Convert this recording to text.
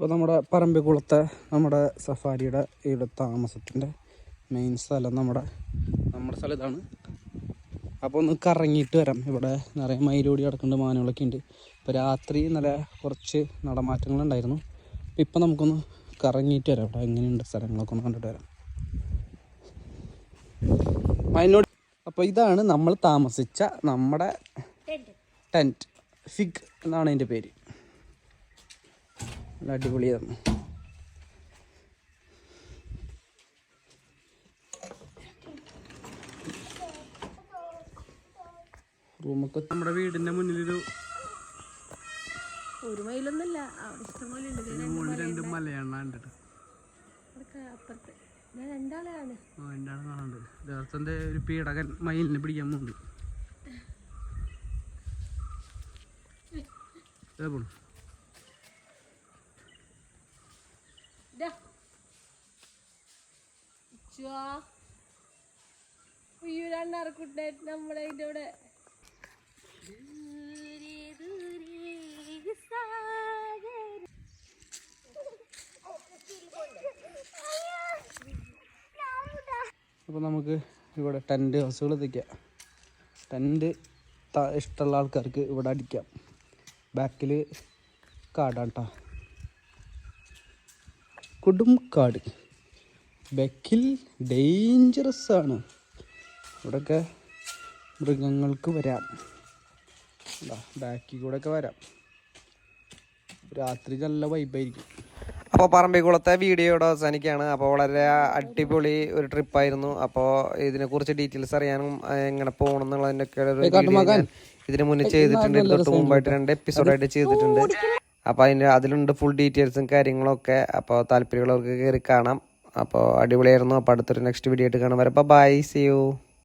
അപ്പോൾ നമ്മുടെ പറമ്പിക്കുളത്തെ നമ്മുടെ സഫാരിയുടെ ഇവിടെ താമസത്തിന്റെ മെയിൻ സ്ഥലം നമ്മുടെ നമ്മുടെ സ്ഥലം ഇതാണ്. അപ്പോൾ ഒന്ന് കറങ്ങിയിട്ട് വരാം. ഇവിടെ നിറയെ മയിലോടി കിടക്കുന്നുണ്ട് മാനുകളൊക്കെ ഉണ്ട്. ഇപ്പോൾ രാത്രി നല്ല കുറച്ച് നടമാറ്റങ്ങളുണ്ടായിരുന്നു അപ്പോൾ ഇപ്പം നമുക്കൊന്ന് കറങ്ങിയിട്ട് വരാം. ഇവിടെ എങ്ങനെയുണ്ട് സ്ഥലങ്ങളൊക്കെ ഒന്ന് കണ്ടിട്ട് വരാം. മയിലോടി അപ്പോൾ ഇതാണ് നമ്മൾ താമസിച്ച നമ്മുടെ ടെന്റ് ഫിഗ് എന്നാണ് അതിന്റെ പേര്. നല്ല അടിപൊളിയായിരുന്നു റൂമൊക്കെ നമ്മുടെ വീടിന്റെ മുന്നിലൊരു ഒരു മയിലൊന്നുമില്ല. ഉണ്ട് മുകളിൽ രണ്ട് മലയാണ് കണ്ടിട്ട്. അവിടൊക്കെ അപ്പുറത്ത്. ഞാൻ രണ്ടാളെയാണ് ആ എന്താണ് കാണുന്നുണ്ട് ദേവസ്ഥന്റെ ഒരു പീഡകൻ മയിലിനെ പിടിക്കാൻ പോകുന്നുണ്ട് പോണു. അയ്യോ രണ്ടാർക്കുണ്ടായിട്ട് നമ്മുടെ ഇതിന്റെ ഇവിടെ അപ്പോൾ നമുക്ക് ഇവിടെ ടെന്റ് ഹൗസുകൾ എത്തിക്കാം. ടെന്റ് ഇഷ്ടമുള്ള ആൾക്കാർക്ക് ഇവിടെ അടിക്കാം. ബാക്കിൽ കാടാണ് കേട്ടോ കൊടും കാട് ബക്കിൽ ഡേഞ്ചറസ് ആണ്. ഇവിടെയൊക്കെ മൃഗങ്ങൾക്ക് വരാം. ബാക്കിൽ കൂടെ ഒക്കെ വരാം. രാത്രി നല്ല വൈബായിരിക്കും അപ്പോൾ പറമ്പിക്കുളത്തെ വീഡിയോയുടെ അവസാനിക്കുകയാണ്. അപ്പോൾ വളരെ അടിപൊളി ഒരു ട്രിപ്പായിരുന്നു അപ്പോൾ ഇതിനെക്കുറിച്ച് ഡീറ്റെയിൽസ് അറിയാനും എങ്ങനെ പോകണം എന്നുള്ളതിന്റെയൊക്കെ ഒരു ഇതിന് മുന്നേ ചെയ്തിട്ടുണ്ട്. തൊട്ട് മുമ്പായിട്ട് രണ്ട് എപ്പിസോഡായിട്ട് ചെയ്തിട്ടുണ്ട്. അപ്പോൾ അതിന്റെ അതിലുണ്ട് ഫുൾ ഡീറ്റെയിൽസും കാര്യങ്ങളൊക്കെ. അപ്പോൾ താല്പര്യമുള്ളവർക്ക് കയറി കാണാം. അപ്പോൾ അടിപൊളിയായിരുന്നു. അപ്പോൾ അടുത്തൊരു നെക്സ്റ്റ് വീഡിയോ ആയിട്ട് കാണാൻ വരെ. അപ്പോൾ ബൈ സി യു